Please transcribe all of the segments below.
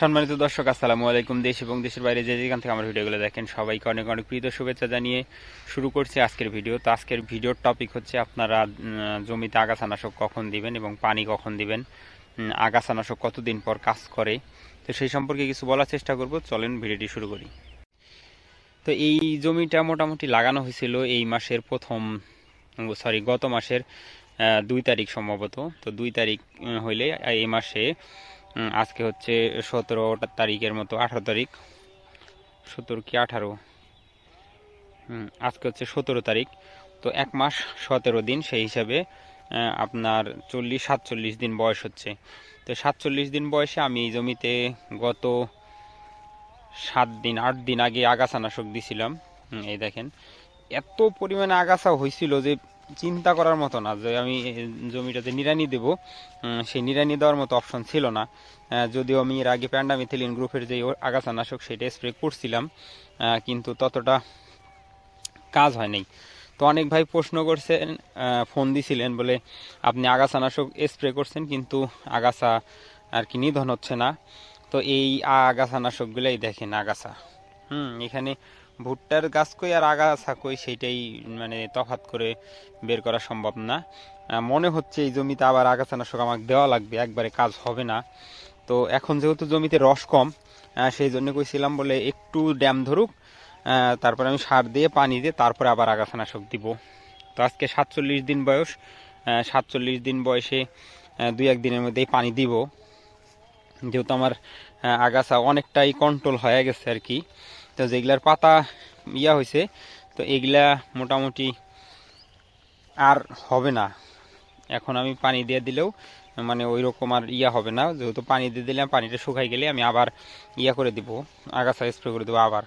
সম্মানিত দর্শক, আসসালামু আলাইকুম। দেশ এবং দেশের বাইরে যে যেখান থেকে আমার ভিডিওগুলো দেখেন, সবাইকে অনেক অনেক প্রীত শুভেচ্ছা জানিয়ে শুরু করছি আজকের ভিডিও। তো আজকের ভিডিওর টপিক হচ্ছে আপনারা জমিতে আগাছানাশক কখন দিবেন এবং পানি কখন দিবেন? আগাছানাশক কতদিন পর কাজ করে? তো সেই সম্পর্কে কিছু বলার চেষ্টা করব। চলেন ভিডিওটি শুরু করি। তো এই জমিটা মোটামুটি লাগানো হয়েছিল এই মাসের প্রথম সরি গত মাসের দুই তারিখ সম্ভবত। তো দুই তারিখ হইলে এই মাসে আজকে হচ্ছে সতেরো তারিখের মতো, আঠারো তারিখ। সতেরো কি আঠারো? আজকে হচ্ছে সতেরো তারিখ। তো এক মাস সতেরো দিন, সেই হিসাবে আপনার চল্লিশ, সাতচল্লিশ দিন বয়স হচ্ছে। তো সাতচল্লিশ দিন বয়সে আমি এই জমিতে গত সাত দিন, আট দিন আগে আগাছানাশক দিছিলাম। এই দেখেন, এত পরিমাণে আগাছা হয়েছিল যে চিন্তা করার মতো না যে আমি জমিটাতে নিড়ানি দেব। সেই নিড়ানি দেওয়ার মতো অপশন ছিল না। যদিও আমি এর আগে প্যান্ডামিথিলিন গ্রুপের যে আগাছানাশক সেটা স্প্রে করছিলাম কিন্তু ততটা কাজ হয় নাই তো অনেক ভাই প্রশ্ন করছেন ফোন দিছিলেন বলে আপনি আগাছানাশক স্প্রে করছেন কিন্তু আগাছা আর কি নিধন হচ্ছে না। তো এই আগাছানাশকগুলাই দেখেন আগাছা। হুম, এখানে ভুট্টার গাছ কই আর আগাছা কই সেইটাই মানে তফাৎ করে বের করা সম্ভব না। মনে হচ্ছে এই জমিতে আবার আগাছানাশক আমাকে দেওয়া লাগবে, একবারে কাজ হবে না। তো এখন যেহেতু জমিতে রস কম সেই জন্য কইছিলাম বলে একটু ড্যাম ধরুক তারপরে আমি সার দিয়ে পানি দিয়ে তারপরে আবার আগাছানাশক দিব। তো আজকে সাতচল্লিশ দিন বয়স সাতচল্লিশ দিন বয়সে দুই এক দিনের মধ্যেই পানি দিব। যেহেতু আমার আগাছা অনেকটাই কন্ট্রোল হয়ে গেছে আর কি। তো যেগুলার পাতা ইয়া হয়েছে তো এগুলা মোটামুটি আর হবে না। এখন আমি পানি দিয়ে দিলেও মানে ওই রকম আর ইয়া হবে না। যেহেতু পানি দিয়ে দিলাম পানিটা শুকাই গেলে আমি আবার ইয়া করে দিব আগাছা স্প্রে করে দেবো আবার।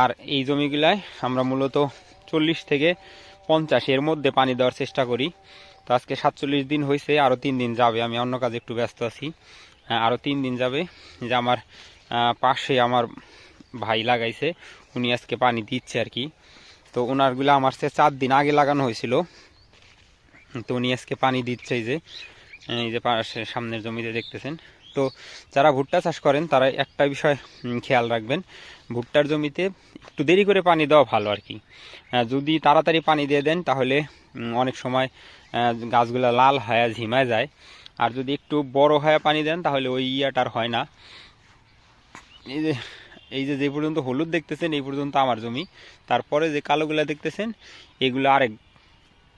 আর এই জমিগুলায় আমরা মূলত চল্লিশ থেকে পঞ্চাশ এর মধ্যে পানি দেওয়ার চেষ্টা করি। তো আজকে সাতচল্লিশ দিন হয়েছে আরও তিন দিন যাবে। আমি অন্য কাজে একটু ব্যস্ত আছি। হ্যাঁ, আরও তিন দিন যাবে যে আমার পাশে আমার ভাই লাগাইছে, উনি আজকে পানি দিচ্ছে আর কি। তো ওনারগুলো আমার সে চার দিন আগে লাগানো হয়েছিল। তো উনি আজকে পানি দিচ্ছে এই যে এই যে পাশে সামনের জমিতে দেখতেছেন। তো যারা ভুট্টা চাষ করেন, তারা একটা বিষয় খেয়াল রাখবেন। ভুট্টার জমিতে একটু দেরি করে পানি দেওয়া ভালো আর কি। যদি তাড়াতাড়ি পানি দিয়ে দেন, তাহলে অনেক সময় গাছগুলা লাল হয়ে ঝিমায় যায়। আর যদি একটু বড় হয়ে পানি দেন, তাহলে ওই ইয়াটার হয় না। এই যে এই যে যে পর্যন্ত হলুদ দেখতেছেন, এই পর্যন্ত আমার জমি। তারপরে যে কালোগুলা দেখতেছেন, এগুলো আরেক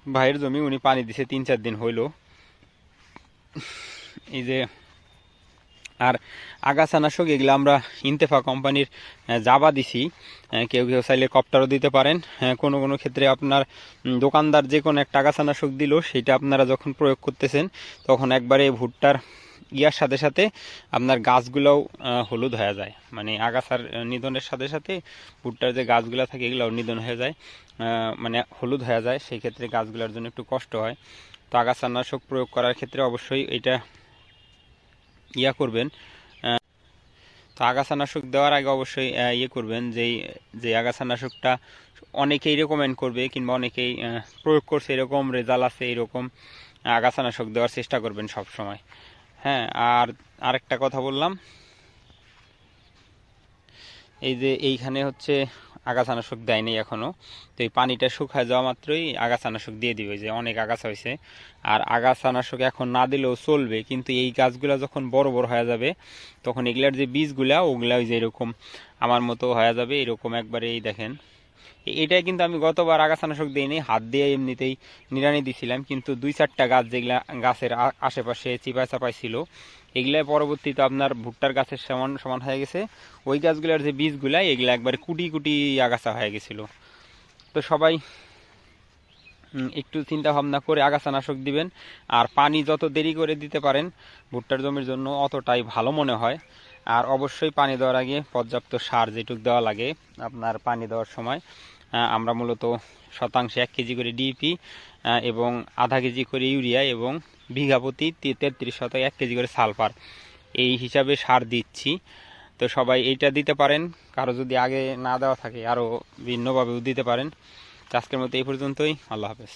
ভাইয়ের জমি, উনি পানি দিছে, তিন চার দিন হইল। এই যে, আর আগাছানাশক, এগুলো আমরা ইন্তেফা কোম্পানির জাবা দিছি। কেউ কেউ চাইলে কপ্টারও দিতে পারেন। কোনো কোনো ক্ষেত্রে আপনার দোকানদার যে কোনো একটা আগাছানাশক দিল, সেটা আপনারা যখন প্রয়োগ করতেছেন, তখন একবারে ভুট্টার ইয়ার সাথে সাথে আপনার গাছগুলোও হলুদ হয়ে যায়। মানে আগাছার নিধনের সাথে সাথে ভুট্টার যে গাছগুলো থাকে এগুলোও নিধন হয়ে যায়। মানে হলুদ হয়ে যায়, সেই ক্ষেত্রে গাছগুলোর জন্য একটু কষ্ট হয়। তো আগাছানাশক প্রয়োগ করার ক্ষেত্রে অবশ্যই এটা ইয়া করবেন। তো আগাছানাশক দেওয়ার আগে অবশ্যই ইয়ে করবেন যেই যে আগাছানাশকটা অনেকেই রেকমেন্ড করবে কিংবা অনেকেই প্রয়োগ করছে, এরকম রেজাল্ট আছে, এরকম আগাছানাশক দেওয়ার চেষ্টা করবেন সব সময় হ্যাঁ আর আরেকটা কথা বললাম। এই যে এইখানে হচ্ছে আগাছানাশক দেয়নি এখনও। তো এই পানিটা শুকায় যাওয়া মাত্রই আগাছানাশক দিয়ে দিবে, যে অনেক আগাছা হয়েছে। আর আগাছানাশক এখন না দিলেও চলবে, কিন্তু এই গাছগুলা যখন বড় বড় হয়ে যাবে, তখন এগুলার যে বীজগুলা, ওগুলা ওই যে এরকম আমার মতো হয়ে যাবে, এরকম একবারে এই দেখেন। এটাই কিন্তু আমি গতবার আগাছানাশক দিইনি, হাত দিয়ে এমনিতেই নিড়ানি দিছিলাম, কিন্তু দুই চারটা গাছ যেগুলা গাছের আশেপাশে চিপায় চাপায় ছিল, এগুলাই পরবর্তীতে আপনার ভুট্টার গাছের সমান সমান হয়ে গেছে। ওই গাছগুলার যে বীজগুলা, এগুলা একবার কুটি কুটি আগাছা হয়ে গেছিল। তো সবাই একটু চিন্তা ভাবনা করে আগাছানাশক দিবেন, আর পানি যত দেরি করে দিতে পারেন, ভুট্টার জমির জন্য অতটাই ভালো মনে হয়। আর অবশ্যই পানি দেওয়ার আগে পর্যাপ্ত সার যেটুক দেওয়া লাগে আপনার পানি দেওয়ার সময় আমরা মূলত শতাংশে এক কেজি করে ডিপি এবং আধা কেজি করে ইউরিয়া এবং বিঘা প্রতি তেত্রিশ শতক এক কেজি করে সালফার। এই হিসাবে সার দিচ্ছি। তো সবাই এইটা দিতে পারেন, কারও যদি আগে না দেওয়া থাকে আরও ভিন্নভাবেও দিতে পারেন। আজকের মতো এই পর্যন্তই, আল্লাহ হাফেজ।